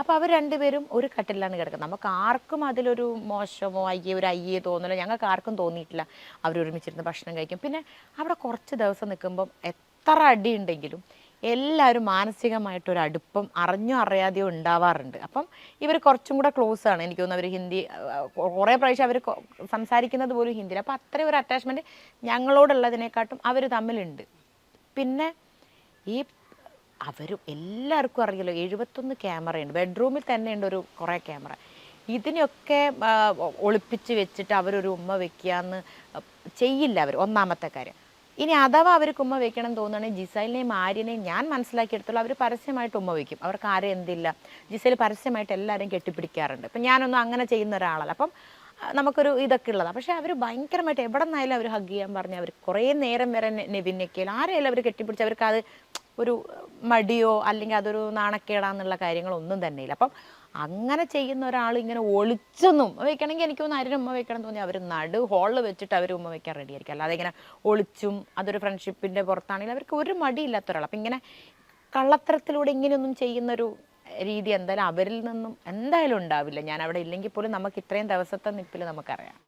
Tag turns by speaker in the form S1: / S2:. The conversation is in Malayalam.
S1: അപ്പോൾ അവർ രണ്ടുപേരും ഒരു കട്ടിലാണ് കിടക്കുന്നത്. നമുക്ക് ആർക്കും അതിലൊരു മോശമോ അയ്യേ ഒരു അയ്യേ തോന്നലോ ഞങ്ങൾക്ക് ആർക്കും തോന്നിയിട്ടില്ല. അവർ ഒരുമിച്ചിരുന്ന് ഭക്ഷണം കഴിക്കും. പിന്നെ അവിടെ കുറച്ച് ദിവസം നിൽക്കുമ്പം എത്ര അടി ഉണ്ടെങ്കിലും എല്ലാവരും മാനസികമായിട്ടൊരു അടുപ്പം അറിഞ്ഞോ അറിയാതെയോ ഉണ്ടാവാറുണ്ട്. അപ്പം ഇവർ കുറച്ചും കൂടെ ക്ലോസ് ആണ്. എനിക്ക് തോന്നുന്നു അവർ ഹിന്ദി കുറേ പ്രാവശ്യം അവർ സംസാരിക്കുന്നത് പോലും ഹിന്ദിയിൽ. അപ്പോൾ അത്രയും ഒരു അറ്റാച്ച്മെന്റ് ഞങ്ങളോടുള്ളതിനെക്കാട്ടും അവർ തമ്മിലുണ്ട്. പിന്നെ ഈ അവർ എല്ലാവർക്കും അറിയാലോ എഴുപത്തൊന്ന് ക്യാമറയുണ്ട്. ബെഡ്റൂമിൽ തന്നെ ഉണ്ട് ഒരു കുറേ ക്യാമറ. ഇതിനൊക്കെ ഒളിപ്പിച്ച് വെച്ചിട്ട് അവരൊരു ഉമ്മ വെക്കുകയെന്ന് ചെയ്യില്ല അവർ ഒന്നാമത്തെ കാര്യം. ഇനി അഥവാ അവർക്ക് ഉമ്മ വെക്കണം തോന്നുകയാണെങ്കിൽ ജിസൈലിനെയും ആര്യനെയും ഞാൻ മനസ്സിലാക്കിയെടുത്തോളം അവർ പരസ്യമായിട്ട് ഉമ്മ വയ്ക്കും അവർക്ക് ആരും എന്തില്ല. ജിസൈൽ പരസ്യമായിട്ട് എല്ലാവരെയും കെട്ടിപ്പിടിക്കാറുണ്ട്. ഇപ്പം ഞാനൊന്നും അങ്ങനെ ചെയ്യുന്ന ഒരാളല്ല. അപ്പം നമുക്കൊരു ഇതൊക്കെ ഉള്ളതാണ് പക്ഷേ അവർ ഭയങ്കരമായിട്ട് എവിടെ നിന്നായാലും അവർ ഹഗ് ചെയ്യാൻ പറഞ്ഞ് അവർ കുറേ നേരം വരെ നെവിനൊക്കെയാലും ആരെയാലും അവർ കെട്ടിപ്പിടിച്ച് അവർക്ക് അത് ഒരു മടിയോ അല്ലെങ്കിൽ അതൊരു നാണക്കേടാന്നുള്ള കാര്യങ്ങളൊന്നും തന്നെ ഇല്ല അപ്പം അങ്ങനെ ചെയ്യുന്ന ഒരാൾ ഇങ്ങനെ ഒളിച്ചൊന്നും വെക്കണമെങ്കിൽ എനിക്ക് തോന്നുന്നു ആരും ഉമ്മ വെക്കണം തോന്നി അവർ നടു ഹോളിൽ വെച്ചിട്ട് അവർ ഉമ്മ വെക്കാൻ റെഡി ആയിരിക്കും. അല്ലാതെ ഇങ്ങനെ ഒളിച്ചും അതൊരു ഫ്രണ്ട്ഷിപ്പിന്റെ പുറത്താണെങ്കിൽ അവർക്ക് ഒരു മടിയില്ലാത്ത ഒരാൾ അപ്പം ഇങ്ങനെ കള്ളത്തരത്തിലൂടെ ഇങ്ങനെയൊന്നും ചെയ്യുന്നൊരു രീതി എന്തായാലും അവരിൽ നിന്നും എന്തായാലും ഉണ്ടാവില്ല. ഞാൻ അവിടെ ഇല്ലെങ്കിൽ പോലും നമുക്ക് ഇത്രയും ദിവസത്തെ നിപ്പിൽ നമുക്കറിയാം.